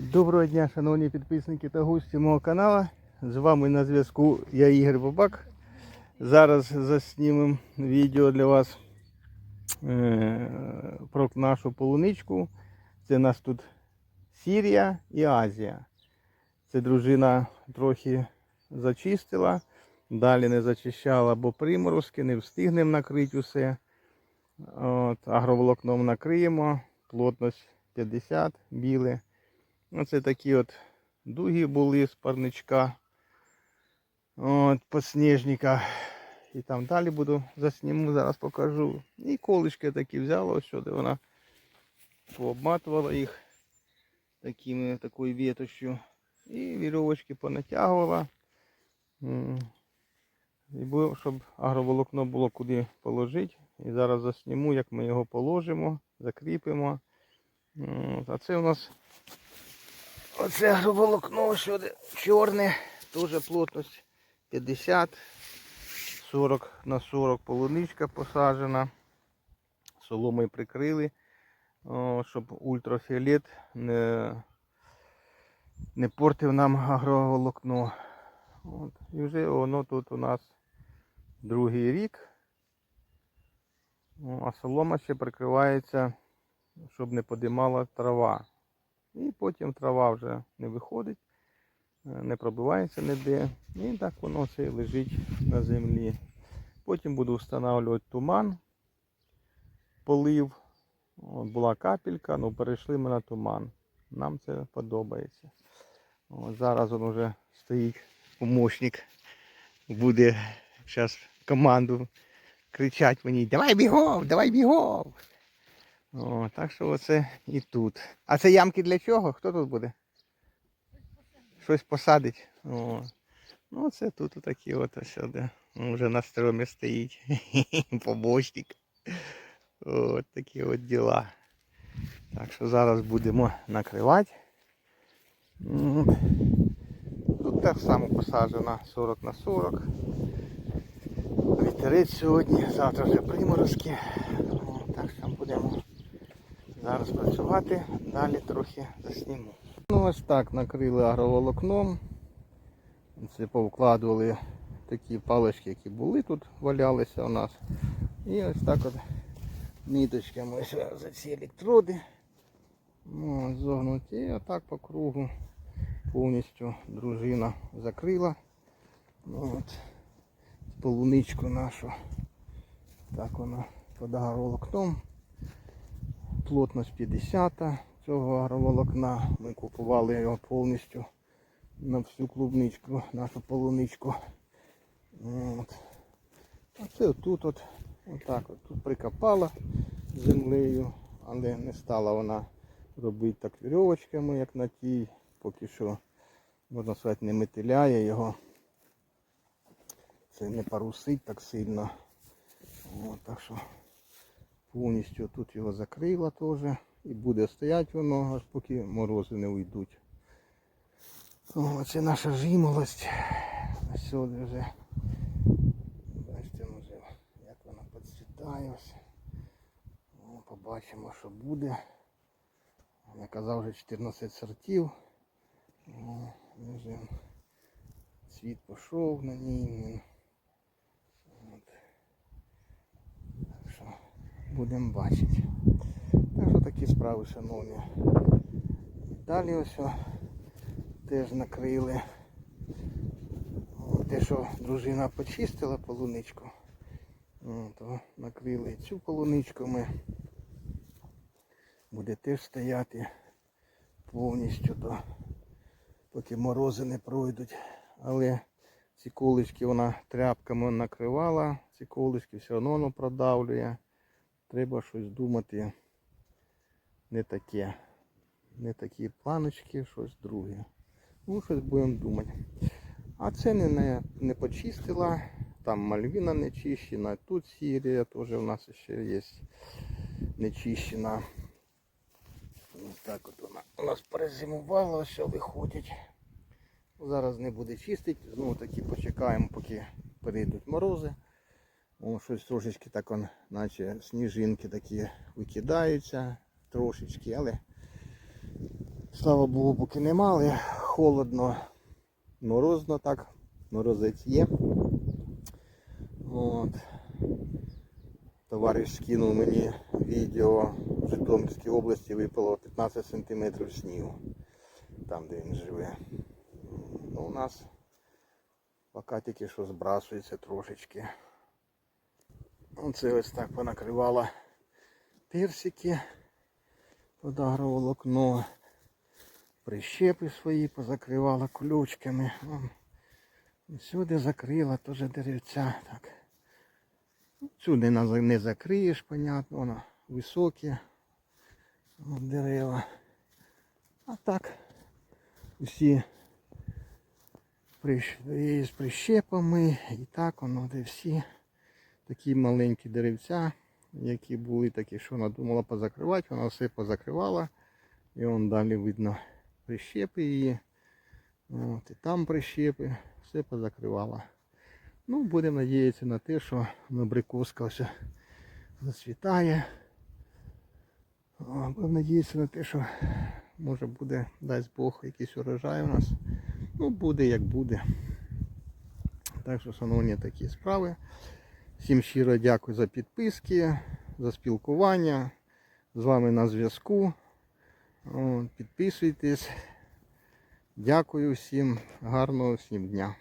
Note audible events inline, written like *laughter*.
Доброго дня, шановні підписники та гості мого каналу. З вами на зв'язку я Ігор Бабак. Зараз заснімемо відео для вас е, про нашу полуничку. Це у нас тут Сірія і Азія. Це дружина трохи зачистила, далі не зачищала, бо приморозки, не встигнемо накрити усе. От, агроволокном накриємо, плотність 50 біле. Оце такі от дуги були з парничка. От, подснежника. І там далі буду засніму, зараз покажу. І колишки такі взяла, ось сюди вона пообматувала їх такими, такою ветошю. І вірьовочки понатягувала. І бу- щоб агроволокно було куди положити. І зараз засніму, як ми його положимо, закріпимо. А це у нас Оце агроволокно сюди чорне, теж плотність 50, 40 на 40 полуничка посаджена. Соломою прикрили, щоб ультрафіолет не, не портив нам агроволокно. От. І вже воно тут у нас другий рік. О, А солома ще прикривається, щоб не подимала трава. І потім трава вже не виходить, е, не пробивається ніде. І так воно все лежить на землі. Потім буду встановлювати туман, полив. От була капелька, ну перейшли ми на туман. Нам це подобається. От зараз він вже стоїть помощник. Буде зараз команду кричать мені Давай бігом, давай бігом. О, так що оце і тут. А це ямки для чого? Хто тут буде? Щось посадить. О. Ну це тут такі от ось сюди. Вже на стромі стоїть. *laughs* Помощник. От такі от діла. Так що зараз будемо накривати. Тут так само посаджено 40 на 40. Вітерець сьогодні, завтра вже приморозки. Так що будемо зараз працювати, далі трохи засніму. Ну ось так накрили агроволокном. Це повкладували такі палички, які були тут, валялися у нас. І ось так от ниточками за ці електроди. Ну, зогнуті і отак по кругу повністю дружина закрила. Ну, от, полуничку нашу. Так вона під агроволокном плотність 50 цього агроволокна. Ми купували його повністю на всю клубничку, нашу полуничку. От. А це тут от, отак от, тут прикопала землею, але не стала вона робити так вірьовочками, як на тій. Поки що, можна сказати, не метиляє його. Це не парусить так сильно. От, так що повністю тут його закрила теж. І буде стояти воно, аж поки морози не уйдуть. О, це наша жимолость. Сюди вже. Бачите, ну, вже, як вона підцвітає. О, побачимо, що буде. Я казав вже 14 сортів. О, вже цвіт пішов на ній. От. Так що будемо бачити. Так що такі справи, шановні. Далі ось теж накрили. Те, що дружина почистила полуничку, то накрили цю полуничку ми. Буде теж стояти повністю, то, поки морози не пройдуть. Але ці колишки вона тряпками накривала, ці колишки все одно продавлює. Треба щось думати не таке. Не такі планочки, щось друге. Ну, щось будемо думати. А це не, не, почистила. Там мальвіна не чищена, тут сірія теж у нас ще є не чищена. Ось так от вона у нас перезимувала, все виходить. Зараз не буде чистити, знову таки почекаємо, поки перейдуть морози. О, щось трошечки так он, наче сніжинки такі викидаються трошечки, але Слава Богу, поки не мали. Холодно, морозно так, морозець є. От. Товариш скинув мені відео в Житомирській області випало 15 см снігу. Там де він живе. Ну, у нас поки тільки що збрасується трошечки. Оце ось так понакривало персики під агроволокно. Прищепи свої позакривала ключками. Вон. Сюди закрила теж деревця. Так. Сюди не закриєш, понятно, воно високі дерева. А так усі з прищепами і так воно де всі такі маленькі деревця, які були такі, що вона думала позакривати, вона все позакривала. І вон далі видно прищепи її. От, і там прищепи, все позакривала. Ну, будемо надіятися на те, що набриковська ось зацвітає. Будемо надіятися на те, що може буде, дасть Бог, якийсь урожай у нас. Ну, буде як буде. Так що, шановні, такі справи. Всім щиро дякую за підписки, за спілкування. З вами на зв'язку. Підписуйтесь. Дякую всім, гарного всім дня.